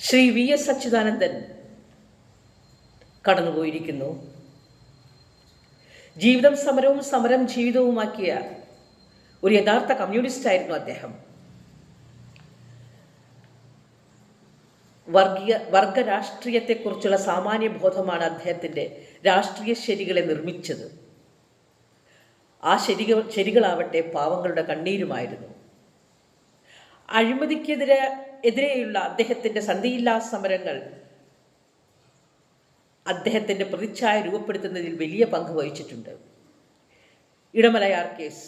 Shri V S Achuthanandan കടന്നുപോയിരിക്കുന്നു. ജീവിതം സമരവും സമരം ജീവിതവുമാക്കിയ ഒരു യഥാർത്ഥ കമ്മ്യൂണിസ്റ്റ് ആയിരുന്നു അദ്ദേഹം. വർഗീയ വർഗ രാഷ്ട്രീയത്തെക്കുറിച്ചുള്ള സാമാന്യ ബോധമാണ് അദ്ദേഹത്തിന്റെ രാഷ്ട്രീയ ശരികളെ നിർമ്മിച്ചത്. ആ ശരികൾ ശരികളാവട്ടെ പാവങ്ങളുടെ കണ്ണീരുമായിരുന്നു. അഴിമതിക്കെതിരെ എതിരെയുള്ള അദ്ദേഹത്തിന്റെ സന്ധിയില്ലാ സമരങ്ങൾ അദ്ദേഹത്തിന്റെ പ്രതിച്ഛായ രൂപപ്പെടുത്തുന്നതിൽ വലിയ പങ്ക് വഹിച്ചിട്ടുണ്ട്. ഇടമലയാർ കേസ്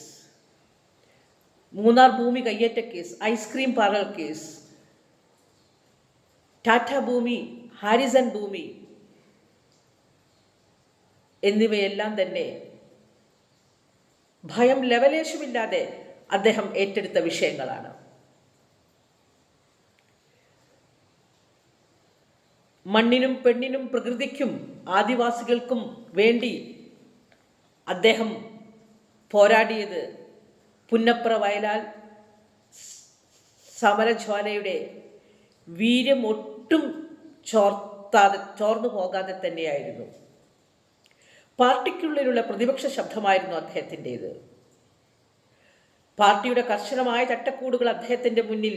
മൂന്നാർ ഭൂമി കയ്യേറ്റ case ice cream parlour case Tata ഭൂമി ഹാരിസൺ ഭൂമി എന്നിവയെല്ലാം തന്നെ ഭയം ലെവലേശമില്ലാതെ അദ്ദേഹം ഏറ്റെടുത്ത വിഷയങ്ങളാണ്. മണ്ണിനും പെണ്ണിനും പ്രകൃതിക്കും ആദിവാസികൾക്കും വേണ്ടി അദ്ദേഹം പോരാടിയത് പുന്നപ്ര വയലാൽ സമരജ്വാലയുടെ വീര്യം ഒട്ടും ചോർത്താതെ ചോർന്നു പോകാതെ തന്നെയായിരുന്നു. പാർട്ടിക്കുള്ളിലുള്ള പ്രതിപക്ഷ ശബ്ദമായിരുന്നു അദ്ദേഹത്തിന്റേത്. പാർട്ടിയുടെ കർശനമായ ചട്ടക്കൂടുകൾ അദ്ദേഹത്തിന്റെ മുന്നിൽ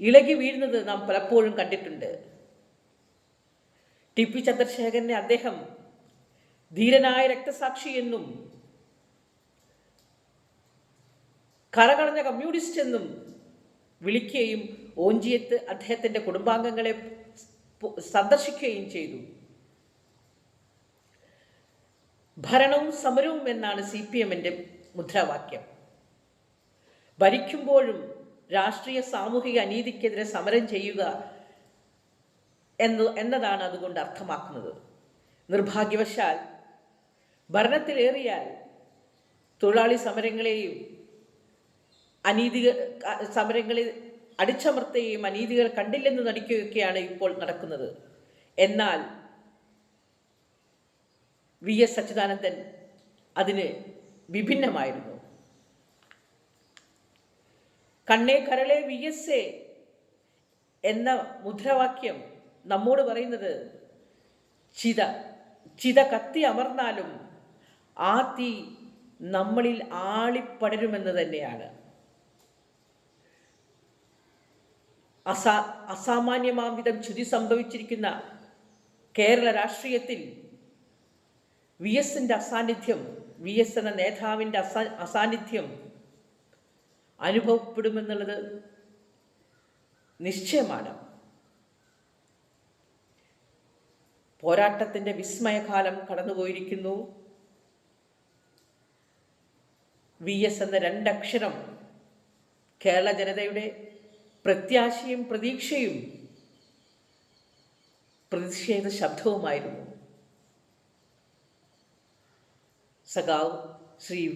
ഇളകി വീഴുന്നത് നാം പലപ്പോഴും കണ്ടിട്ടുണ്ട്. ടി പി ചന്ദ്രശേഖരനെ അദ്ദേഹം ധീരനായ രക്തസാക്ഷി എന്നും കരകളഞ്ഞ കമ്മ്യൂണിസ്റ്റ് എന്നും വിളിക്കുകയും ഓഞ്ചിയത്ത് അദ്ദേഹത്തിന്റെ കുടുംബാംഗങ്ങളെ സന്ദർശിക്കുകയും ചെയ്തു. ഭരണവും സമരവും എന്നാണ് സി പി എമ്മിന്റെ മുദ്രാവാക്യം. ഭരിക്കുമ്പോഴും രാഷ്ട്രീയ സാമൂഹിക അനീതിക്കെതിരെ സമരം ചെയ്യുക എന്ന് എന്നതാണ് അതുകൊണ്ട് അർത്ഥമാക്കുന്നത്. നിർഭാഗ്യവശാൽ ഭരണത്തിലേറിയാൽ തൊഴിലാളി സമരങ്ങളെയും അനീതി സമരങ്ങളെ അടിച്ചമർത്തുകയും അനീതികൾ കണ്ടില്ലെന്ന് നടിക്കുകയൊക്കെയാണ് ഇപ്പോൾ നടക്കുന്നത്. എന്നാൽ വി എസ് അച്യുതാനന്ദൻ അതിന് വിഭിന്നമായിരുന്നു. കണ്ണേ കരളെ വി എസ് എ എന്ന മുദ്രാവാക്യം നമ്മോട് പറയുന്നത് ചിത ചിത കത്തി അമർന്നാലും ആ തീ നമ്മളിൽ ആളിപ്പടരുമെന്ന് തന്നെയാണ്. അസാ അസാമാന്യമാം വിധം ചുതി സംഭവിച്ചിരിക്കുന്ന കേരള രാഷ്ട്രീയത്തിൽ വി എസിന്റെ അസാന്നിധ്യം വി എസ് എന്ന നേതാവിന്റെ അസാ അസാന്നിധ്യം അനുഭവപ്പെടുമെന്നുള്ളത് നിശ്ചയമാണ്. പോരാട്ടത്തിന്റെ വിസ്മയകാലം കടന്നുപോയിരിക്കുന്നു. വി എസ് എന്ന രണ്ടക്ഷരം കേരള ജനതയുടെ പ്രത്യാശയും പ്രതീക്ഷയും പ്രതിഷേധ ശബ്ദവുമായിരുന്നു. സഖാവ് ശ്രീ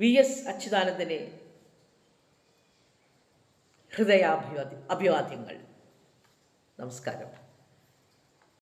വി എസ് അച്യുതാനന്ദനെ ഹൃദയാഭിവാദ്യ അഭിവാദ്യങ്ങൾ. നമസ്കാരം.